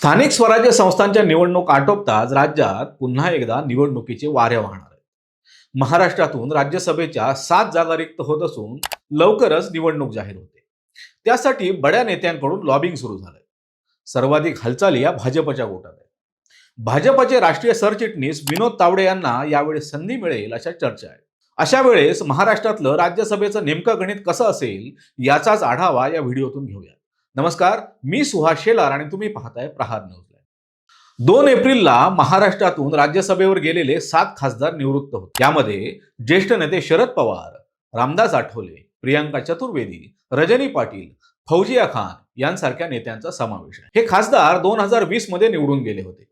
स्थानिक स्वराज्य संस्थांच्या निवडणूक आटोपताच राज्यात पुन्हा एकदा निवडणुकीचे वारे वाहणार आहेत. महाराष्ट्रातून राज्यसभेच्या सात जागा रिक्त होत असून लवकरच निवडणूक जाहीर होते. त्यासाठी बड्या नेत्यांकडून लॉबिंग सुरू झालंय. सर्वाधिक हालचाली या भाजपच्या गोटात आहे भाजपचे राष्ट्रीय सरचिटणीस विनोद तावडे यांना यावेळी संधी मिळेल अशा चर्चा आहेत. अशा वेळेस महाराष्ट्रातलं राज्यसभेचं नेमकं गणित कसं असेल याचाच आढावा या व्हिडिओतून घेऊया नमस्कार मी सुहास शेलार आणि तुम्ही पाहताय प्रहार न्यूज दोन एप्रिलला महाराष्ट्रातून राज्यसभेवर गेलेले सात खासदार निवृत्त होते. त्यामध्ये ज्येष्ठ नेते शरद पवार रामदास आठवले प्रियांका चतुर्वेदी रजनी पाटील फौजिया खान यांसारख्या नेत्यांचा समावेश आहे. हे खासदार दोन हजार वीसमध्ये निवडून गेले होते.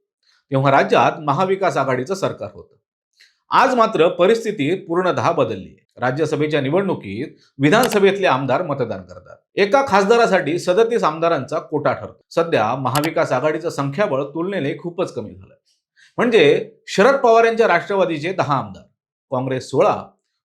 तेव्हा राज्यात महाविकास आघाडीचं सरकार होतं. आज मात्र परिस्थिती पूर्णतः बदलली आहे. राज्यसभेच्या निवडणुकीत विधानसभेतले आमदार मतदान करतात. एका खासदारासाठी सदतीस आमदारांचा कोटा ठरतो. सध्या महाविकास आघाडीचं संख्याबळ तुलनेने खूपच कमी झालं म्हणजे शरद पवार यांच्या राष्ट्रवादीचे दहा आमदार काँग्रेस सोळा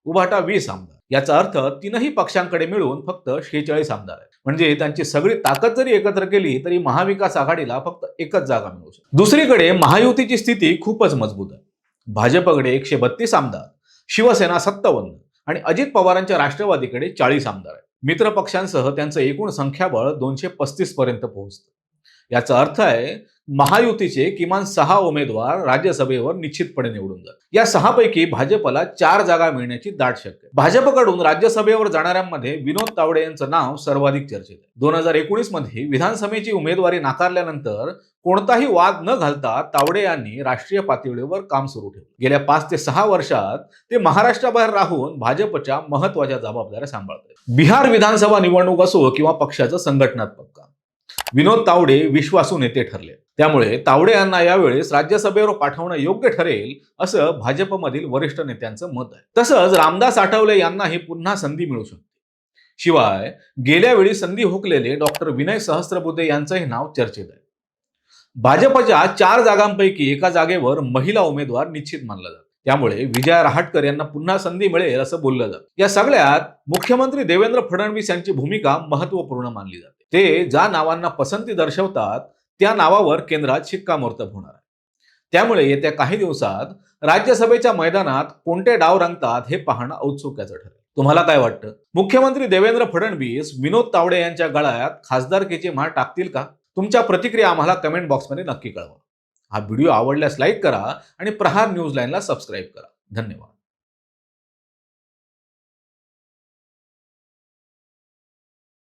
उभाटा वीस आमदार. याचा अर्थ तीनही पक्षांकडे मिळून फक्त शेहेचाळीस आमदार आहेत. म्हणजे त्यांची सगळी ताकद जरी एकत्र केली तरी महाविकास आघाडीला फक्त एकच जागा मिळू शकते. दुसरीकडे महायुतीची स्थिती खूपच मजबूत आहे. भाजपकडे एकशे बत्तीस आमदार शिवसेना सत्तावन्न आणि अजित पवारांच्या राष्ट्रवादीकडे चाळीस आमदार आहेत. मित्र पक्षांसह त्यांचं एकूण संख्याबळ दोनशे पस्तीस पर्यंत पोहोचतं. याचा अर्थ आहे महायुतीचे किमान सहा उमेदवार राज्यसभेवर निश्चितपणे निवडून जातात या सहापैकी भाजपला चार जागा मिळण्याची दाट शक्य भाजपकडून राज्यसभेवर जाणाऱ्यांमध्ये विनोद तावडे यांचं नाव सर्वाधिक चर्चेत आहे. दोन हजार एकोणीसमध्ये विधानसभेची उमेदवारी नाकारल्यानंतर कोणताही वाद न घालता तावडे यांनी राष्ट्रीय पातळीवर काम सुरू ठेवलं. गेल्या पाच ते सहा वर्षात ते महाराष्ट्राबाहेर राहून भाजपच्या महत्त्वाच्या जबाबदाऱ्या सांभाळतात बिहार विधानसभा निवडणूक असो किंवा पक्षाचं संघटनात्मक काम. विनोद तावडे विश्वासू नेते ठरले. त्यामुळे तावडे यांना यावेळेस राज्यसभेवर पाठवणं योग्य ठरेल असं भाजपमधील वरिष्ठ नेत्यांचं मत आहे. तसंच रामदास आठवले यांनाही पुन्हा संधी मिळू शकते. शिवाय गेल्या वेळी संधी हुकलेले डॉक्टर विनय सहस्त्रबुद्धे यांचंही नाव चर्चेत आहे. भाजपच्या चार जागांपैकी एका जागेवर महिला उमेदवार निश्चित मानला जातो. त्यामुळे विजया रहाटकर यांना पुन्हा संधी मिळेल असं बोललं जातं. या सगळ्यात मुख्यमंत्री देवेंद्र फडणवीस यांची भूमिका महत्त्वपूर्ण मानली जाते. ते ज्या नावांना पसंती दर्शवतात त्या नावावर केंद्रात शिक्कामोर्तब होणार आहे. त्यामुळे येत्या काही दिवसात राज्यसभेच्या मैदानात कोणते डाव रंगतात हे पाहणं औत्सुक्याचं ठरेल. तुम्हाला काय वाटतं? मुख्यमंत्री देवेंद्र फडणवीस विनोद तावडे यांच्या गळ्यात खासदारकीचे माळ टाकतील का? तुमच्या प्रतिक्रिया आम्हाला कमेंट बॉक्समध्ये नक्की कळवा. हा व्हिडिओ आवडल्यास लाईक करा आणि प्रहार न्यूज लाईनला सबस्क्राईब करा. धन्यवाद.